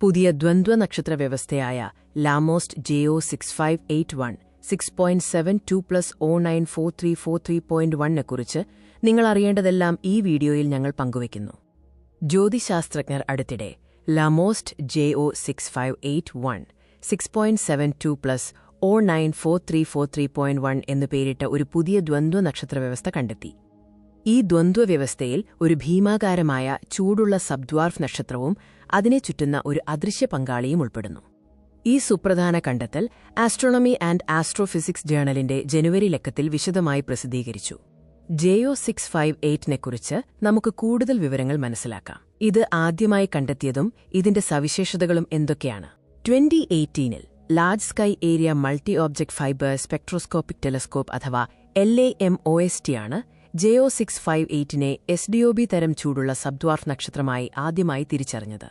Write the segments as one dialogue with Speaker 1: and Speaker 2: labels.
Speaker 1: പുതിയ ദ്വന്ദ്വ നക്ഷത്ര വ്യവസ്ഥയായ LAMOST J O six five eight one six point seven two plus O nine four three four three point വണ്ണെക്കുറിച്ച് നിങ്ങൾ അറിയേണ്ടതെല്ലാം ഈ വീഡിയോയിൽ ഞങ്ങൾ പങ്കുവയ്ക്കുന്നു. ജ്യോതിശാസ്ത്രജ്ഞർ അടുത്തിടെ LAMOST J O six five eight one six point seven two plus O nine four three four three point one എന്നു പേരിട്ട ഒരു പുതിയ ദ്വന്ദ്വ നക്ഷത്ര വ്യവസ്ഥ കണ്ടെത്തി. ഈ ദ്വന്ദ്വ വ്യവസ്ഥയിൽ ഒരു ഭീമാകാരമായ ചൂടുള്ള സബ്ദ്വാർഫ് നക്ഷത്രവും അതിനെ ചുറ്റുന്ന ഒരു അദൃശ്യ പങ്കാളിയും ഉൾപ്പെടുന്നു. ഈ സുപ്രധാന കണ്ടെത്തൽ ആസ്ട്രോണമി ആൻഡ് ആസ്ട്രോഫിസിക്സ് ജേണലിന്റെ ജനുവരി ലക്കത്തിൽ വിശദമായി പ്രസിദ്ധീകരിച്ചു. ജെഒ സിക്സ് ഫൈവ് എയ്റ്റിനെക്കുറിച്ച് നമുക്ക് കൂടുതൽ വിവരങ്ങൾ മനസ്സിലാക്കാം. ഇത് ആദ്യമായി കണ്ടെത്തിയതും ഇതിന്റെ സവിശേഷതകളും എന്തൊക്കെയാണ്? Twenty എയ്റ്റീനിൽ Large Sky Area Multi Object Fibre Spectroscopic Telescope അഥവാ L A M O S T ആണ് ജെഒ സിക്സ് ഫൈവ് എയ്റ്റിനെ എസ് ഡി ഒ ബി തരം ചൂടുള്ള സബ്ദ്വാർഫ് നക്ഷത്രമായി ആദ്യമായി തിരിച്ചറിഞ്ഞത്.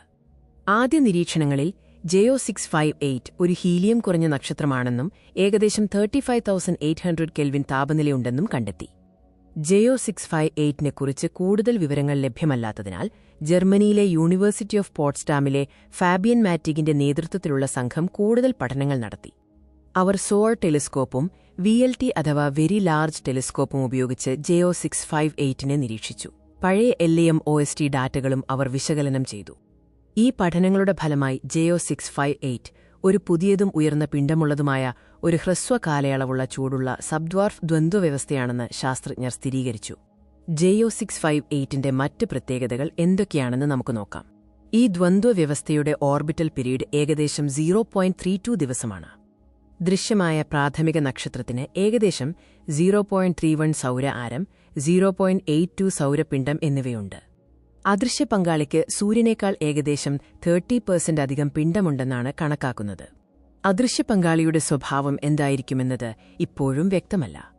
Speaker 1: ആദ്യ നിരീക്ഷണങ്ങളിൽ J O six five eight ഒരു ഹീലിയം കുറഞ്ഞ നക്ഷത്രമാണെന്നും ഏകദേശം thirty five thousand eight hundred kelvin താപനിലയുണ്ടെന്നും കണ്ടെത്തി. ജെഒ സിക്സ് ഫൈവ് എയ്റ്റിനെക്കുറിച്ച് കൂടുതൽ വിവരങ്ങൾ ലഭ്യമല്ലാത്തതിനാൽ ജർമ്മനിയിലെ യൂണിവേഴ്സിറ്റി ഓഫ് പോട്സ്ഡാമിലെ ഫാബിയൻ മാറ്റിഗിന്റെ നേതൃത്വത്തിലുള്ള സംഘം കൂടുതൽ പഠനങ്ങൾ നടത്തി. അവർ സോർ ടെലിസ്കോപ്പും വി എൽ ടി അഥവാ വെരി ലാർജ് ടെലിസ്കോപ്പും ഉപയോഗിച്ച് ജെഒ സിക്സ് ഫൈവ് എയ്റ്റിനെ നിരീക്ഷിച്ചു. പഴയ L M O S T ഡാറ്റകളും അവർ വിശകലനം ചെയ്തു. ഈ പഠനങ്ങളുടെ ഫലമായി ജെഒ സിക്സ് ഫൈവ് എയ്റ്റ് ഒരു പുതിയതും ഉയർന്ന പിണ്ഡമുള്ളതുമായ ഒരു ഹ്രസ്വ കാലയളവുള്ള ചൂടുള്ള സബ്ദ്വാർഫ് ദ്വന്ദ്വവ്യവസ്ഥയാണെന്ന് ശാസ്ത്രജ്ഞർ സ്ഥിരീകരിച്ചു. ജെഒ സിക്സ് ഫൈവ് എയ്റ്റിന്റെ മറ്റ് പ്രത്യേകതകൾ എന്തൊക്കെയാണെന്ന് നമുക്ക് നോക്കാം. ഈ ദ്വന്ദ്വവ്യവസ്ഥയുടെ ഓർബിറ്റൽ പിരീഡ് ഏകദേശം സീറോ പോയിന്റ് ത്രീ ടു ദിവസമാണ്. ദൃശ്യമായ പ്രാഥമിക നക്ഷത്രത്തിന് ഏകദേശം സീറോ പോയിന്റ് ത്രീ വൺ സൗര ആരം സീറോ പോയിന്റ് എയ്റ്റ് ടു സൗരപിണ്ഡം എന്നിവയുണ്ട്. അദൃശ്യ പങ്കാളിക്ക് സൂര്യനേക്കാൾ ഏകദേശം തേർട്ടി പെർസെന്റ് അധികം പിണ്ഡമുണ്ടെന്നാണ് കണക്കാക്കുന്നത്. അദൃശ്യ പങ്കാളിയുടെ സ്വഭാവം എന്തായിരിക്കുമെന്നത് ഇപ്പോഴും വ്യക്തമല്ല.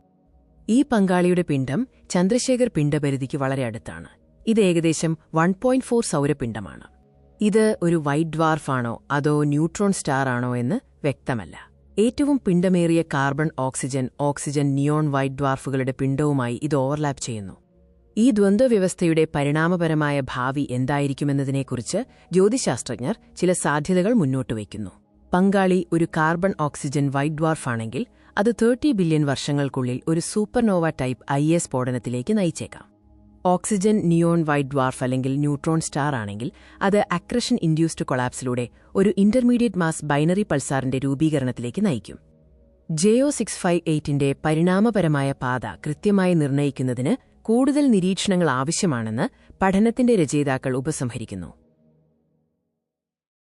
Speaker 1: ഈ പങ്കാളിയുടെ പിണ്ഡം ചന്ദ്രശേഖർ പിണ്ഡപരിധിക്ക് വളരെ അടുത്താണ്. ഇത് ഏകദേശം വൺ പോയിന്റ് ഫോർ സൗരപിണ്ഡമാണ് ഇത് ഒരു വൈറ്റ് ഡ്വാർഫാണോ അതോ ന്യൂട്രോൺ സ്റ്റാർ ആണോ എന്ന് വ്യക്തമല്ല. ഏറ്റവും പിണ്ടമേറിയ carbon oxygen oxygen neon white ഡ്വാർഫുകളുടെ പിണ്ടവുമായി ഇത് ഓവർലാപ്പ് ചെയ്യുന്നു. ഈ ദ്വന്ദ്വവ്യവസ്ഥയുടെ പരിണാമപരമായ ഭാവി എന്തായിരിക്കുമെന്നതിനെക്കുറിച്ച് ജ്യോതിശാസ്ത്രജ്ഞർ ചില സാധ്യതകൾ മുന്നോട്ട് വയ്ക്കുന്നു. പങ്കാളി ഒരു കാർബൺ ഓക്സിജൻ വൈറ്റ് ഡ്വാർഫാണെങ്കിൽ അത് തേർട്ടി ബില്യൺ വർഷങ്ങൾക്കുള്ളിൽ ഒരു സൂപ്പർനോവ ടൈപ്പ് ഐ എസ് സ്ഫോടനത്തിലേക്ക് നയിച്ചേക്കാം. ഓക്സിജൻ നിയോൺ വൈറ്റ് ഡ്വാർഫ് അല്ലെങ്കിൽ ന്യൂട്രോൺ സ്റ്റാർ ആണെങ്കിൽ അത് അക്രഷൻ ഇൻഡ്യൂസ്ഡ് കൊളാപ്സിലൂടെ ഒരു ഇന്റർമീഡിയറ്റ് മാസ് ബൈനറി പൾസാറിന്റെ രൂപീകരണത്തിലേക്ക് നയിക്കും. ജെഒ സിക്സ് ഫൈവ് എയ്റ്റിന്റെ പരിണാമപരമായ പാത കൃത്യമായി നിർണയിക്കുന്നതിന് കൂടുതൽ നിരീക്ഷണങ്ങൾ ആവശ്യമാണെന്ന് പഠനത്തിന്റെ രചയിതാക്കൾ ഉപസംഹരിക്കുന്നു.